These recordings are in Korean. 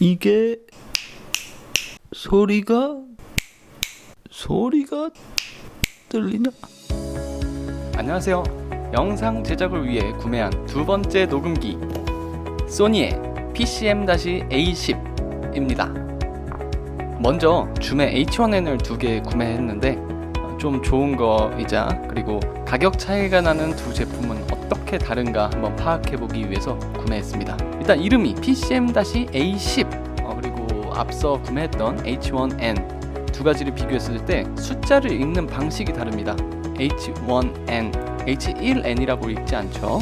이게 소리가 소리가 들리나? 안녕하세요. 영상 제작을 위해 구매한 두 번째 녹음기 소니의 PCM-A10입니다. 먼저 줌의 H1N을 두 개 구매했는데 어, 좀 좋은 거이자 그리고 가격 차이가 나는 두 제품은 어떻게 다른가 한번 파악해 보기 위해서 구매했습니다. 일단 이름이 PCM-A10 어, 그리고 앞서 구매했던 H1N 두 가지를 비교했을 때 숫자를 읽는 방식이 다릅니다. H1N H1N이라고 읽지 않죠.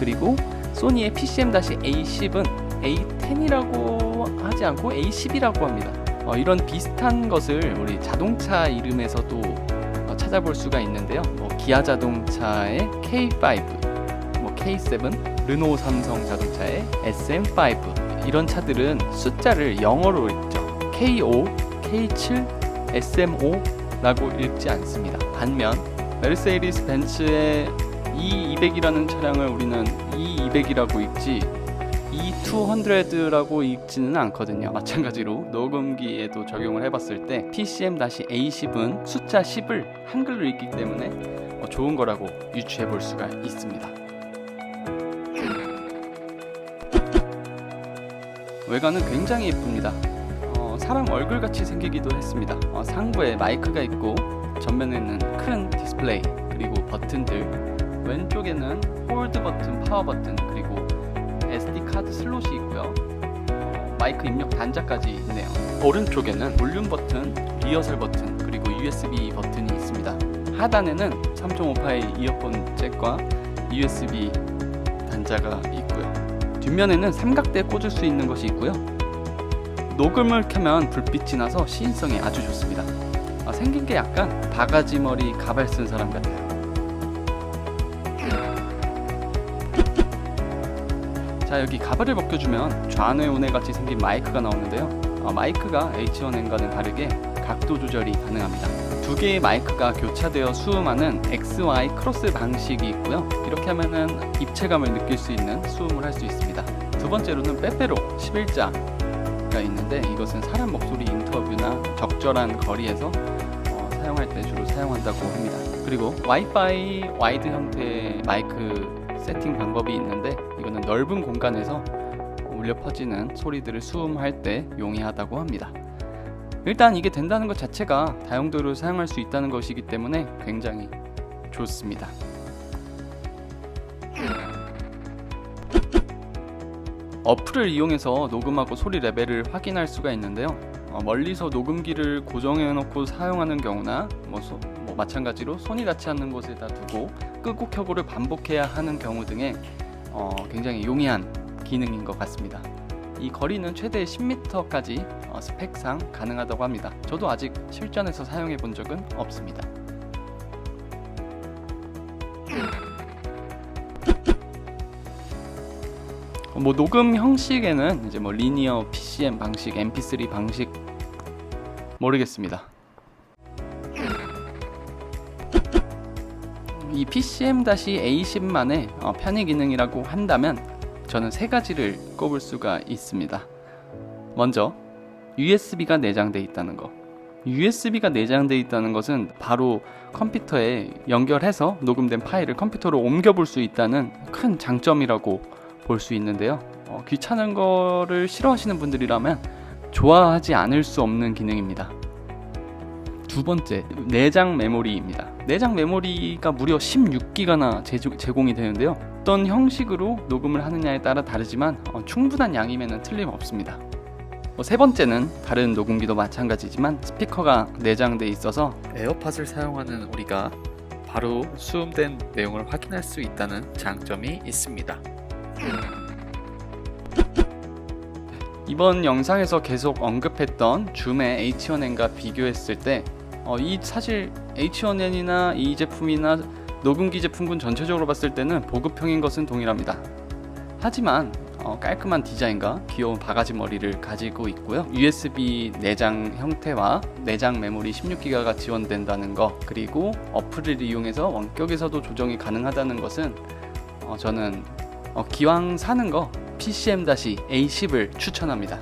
그리고 소니의 PCM-A10은 A10이라고 하지 않고 A10이라고 합니다. 어, 이런 비슷한 것을 우리 자동차 이름에서도 어, 찾아볼 수가 있는데요. 뭐 기아 자동차의 K5, 뭐 K7, 르노 삼성 자동차의 SM5 이런 차들은 숫자를 영어로 읽죠. K5, K7, SM5라고 읽지 않습니다. 반면 메르세이디스 벤츠의 E200이라는 차량을 우리는 E200이라고 읽지 E200라고 읽지는 않거든요. 마찬가지로 녹음기에도 적용을 해봤을 때 PCM-A10은 숫자 10을 한글로 읽기 때문에 어, 좋은 거라고 유추해 볼 수가 있습니다. 외관은 굉장히 예쁩니다. 어, 사람 얼굴 같이 생기기도 했습니다. 어, 상부에 마이크가 있고 전면에는 큰 디스플레이 그리고 버튼들 왼쪽에는 홀드 버튼, 파워 버튼 그리고 SD 카드 슬롯이 있고요. 어, 마이크 입력 단자까지 있네요. 오른쪽에는 볼륨 버튼, 리허설 버튼 그리고 USB 버튼이 있습니다. 하단에는 3.5파이 이어폰 잭과 USB 단자가 있고요. 뒷면에는 삼각대 꽂을 수 있는 것이 있고요. 녹음을 켜면 불빛이 나서 시인성이 아주 좋습니다. 아, 생긴 게 약간 바가지 머리 가발 쓴 사람 같아요. 자 여기 가발을 벗겨주면 좌뇌 우뇌 같이 생긴 마이크가 나오는데요. 어, 마이크가 H1N과는 다르게 각도 조절이 가능합니다. 두 개의 마이크가 교차되어 수음하는 XY 크로스 방식이 있고요. 이렇게 하면은 입체감을 느낄 수 있는 수음을 할 수 있습니다. 두 번째로는 빼빼로 11자가 있는데 이것은 사람 목소리 인터뷰나 적절한 거리에서 어, 사용할 때 주로 사용한다고 합니다. 그리고 와이파이 와이드 형태의 마이크 세팅 방법이 있는데 이거는 넓은 공간에서 울려 퍼지는 소리들을 수음할 때 용이하다고 합니다. 일단 이게 된다는 것 자체가 다용도로 사용할 수 있다는 것이기 때문에 굉장히 좋습니다. 어플을 이용해서 녹음하고 소리 레벨을 확인할 수가 있는데요. 어, 멀리서 녹음기를 고정해 놓고 사용하는 경우나 뭐, 소- 뭐 마찬가지로 손이 닿지 않는 곳에다 두고 끄고 켜고를 반복해야 하는 경우 등에 어, 굉장히 용이한 기능인 것 같습니다. 이 거리는 최대 10m까지 어, 스펙상 가능하다고 합니다. 저도 아직 실전에서 사용해 본 적은 없습니다. 어, 뭐 녹음 형식에는 이제 뭐 리니어 PCM 방식, MP3 방식 모르겠습니다. 이 PCM-A10만의 어, 편의 기능이라고 한다면 저는 세 가지를 꼽을 수가 있습니다. 먼저 USB가 내장되어 있다는 것. USB가 내장되어 있다는 것은 바로 컴퓨터에 연결해서 녹음된 파일을 컴퓨터로 옮겨볼 수 있다는 큰 장점이라고 볼 수 있는데요. 어, 귀찮은 거를 싫어하시는 분들이라면 좋아하지 않을 수 없는 기능입니다. 두 번째, 내장 메모리입니다. 내장 메모리가 무려 16기가나 제공이 되는데요. 어떤 형식으로 녹음을 하느냐에 따라 다르지만 어, 충분한 양이면 틀림없습니다. 어, 세 번째는 다른 녹음기도 마찬가지지만 스피커가 내장돼 있어서 에어팟을 사용하는 우리가 바로 수음된 내용을 확인할 수 있다는 장점이 있습니다. 이번 영상에서 계속 언급했던 줌의 H1N과 비교했을 때, 어, 이 사실 H1N이나 이 제품이나 녹음기 제품군 전체적으로 봤을 때는 보급형인 것은 동일합니다. 하지만 어, 깔끔한 디자인과 귀여운 바가지 머리를 가지고 있고요. USB 내장 형태와 내장 메모리 16기가가 지원된다는 거, 그리고 어플을 이용해서 원격에서도 조정이 가능하다는 것은 어, 저는 어, 기왕 사는 거 PCM-A10을 추천합니다.